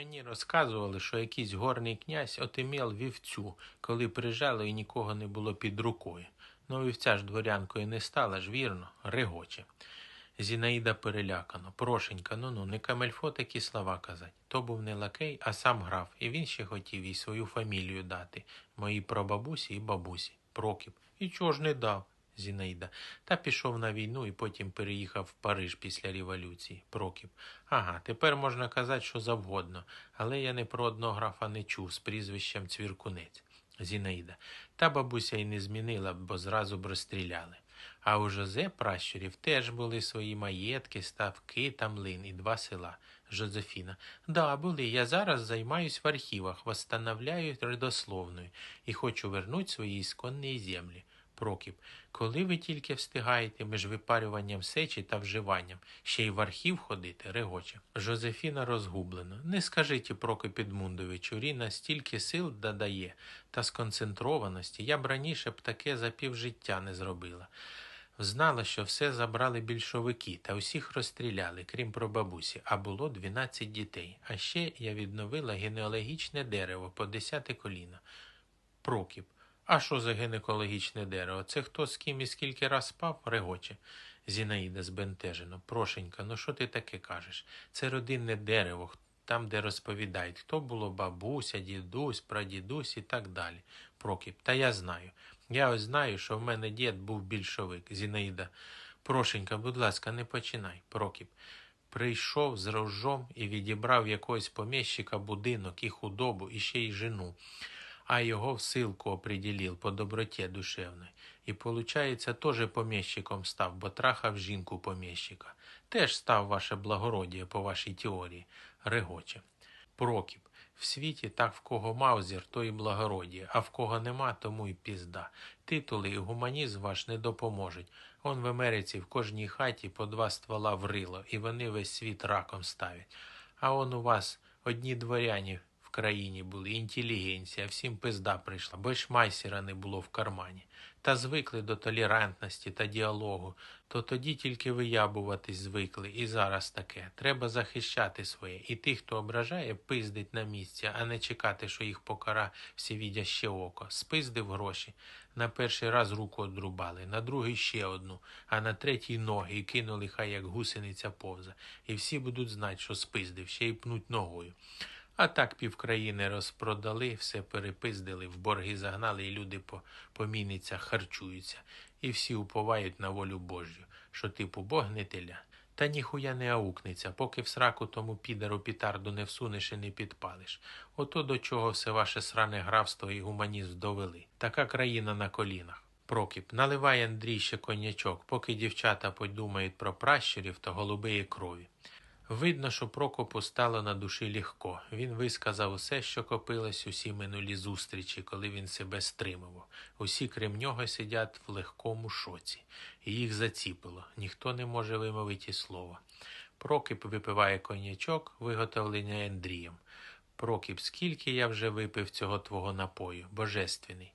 Мені розказували, що якийсь горний князь отимел вівцю, коли приїжджали і нікого не було під рукою. Ну, вівця ж дворянкою не стала ж, вірно, регоче. Зінаїда перелякано. Прошенька, ну ну, не камельфо такі слова казать. То був не лакей, а сам граф, і він ще хотів їй свою фамілію дати, моїй прабабусі і бабусі. Прокіп. І чого ж не дав? Зінаїда. Та пішов на війну і потім переїхав в Париж після революції. Прокіп. Ага, тепер можна казати, що завгодно, але я не про одного графа не чув з прізвищем Цвіркунець. Зінаїда. Та бабуся й не змінила, бо зразу б розстріляли. А у Жозе пращурів теж були свої маєтки, ставки та млин і два села. Жозефіна. Да, були. Я зараз займаюсь в архівах, восстановляю родословною і хочу вернуть свої ісконні землі. Прокіп. Коли ви тільки встигаєте між випарюванням сечі та вживанням, ще й в архів ходити, регоче. Жозефіна розгублено. Не скажіть, Прокоп Едмундовичу, Ріна стільки сил додає та сконцентрованості, я б раніше б таке за півжиття не зробила. Знала, що все забрали більшовики та усіх розстріляли, крім прабабусі, а було 12 дітей. А ще я відновила генеалогічне дерево по десяте коліно. Прокіп. А що за гінекологічне дерево? Це хто з ким і скільки раз спав? регоче. Зінаїда збентежено. Прошенька, ну що ти таке кажеш? Це родинне дерево, там, де розповідають, хто було бабуся, дідусь, прадідусь і так далі. Прокіп. Та я знаю. Я ось знаю, що в мене дід був більшовик. Зінаїда. Прошенька, будь ласка, не починай. Прокіп. Прийшов з рожом і відібрав якогось поміщика будинок і худобу, і ще й жену а його в силку оприділив по доброті душевної. І, получається, теж поміщиком став, бо трахав жінку поміщика. Теж став ваше благородіє по вашій теорії, регоче. Прокіп. В світі так в кого маузір, то і благородіє, а в кого нема, тому і пізда. Титули і гуманізм ваш не допоможуть. Он в Америці в кожній хаті по два ствола врило, і вони весь світ раком ставлять. А он у вас одні дворяні країні були, інтелігенція, всім пизда прийшла, бо ж майсера не було в кармані. Та звикли до толерантності та діалогу, то тоді тільки виябуватись звикли, і зараз таке. Треба захищати своє. І тих, хто ображає, пиздить на місці, а не чекати, що їх покара всевідяще око. Спиздив гроші. На перший раз руку одрубали, на другий ще одну, а на третій ноги і кинули хай як гусениця повза. І всі будуть знати, що спиздив, ще й пнуть ногою. А так півкраїни розпродали, все перепиздили, в борги загнали, і люди по, по харчуються. І всі уповають на волю Божю, що типу Бог не теля. Та ніхуя не аукнеться, поки в сраку тому підару пітарду не всунеш і не підпалиш. Ото до чого все ваше сране графство і гуманізм довели. Така країна на колінах. Прокіп, наливай Андрій ще конячок, поки дівчата подумають про пращурів та голубеї крові. Видно, що Прокопу стало на душі легко. Він висказав усе, що копилось усі минулі зустрічі, коли він себе стримував. Усі, крім нього, сидять в легкому шоці. І їх заціпило. Ніхто не може вимовити і слова. Прокіп випиває коньячок, виготовлений Андрієм. Прокіп, скільки я вже випив цього твого напою, божественний.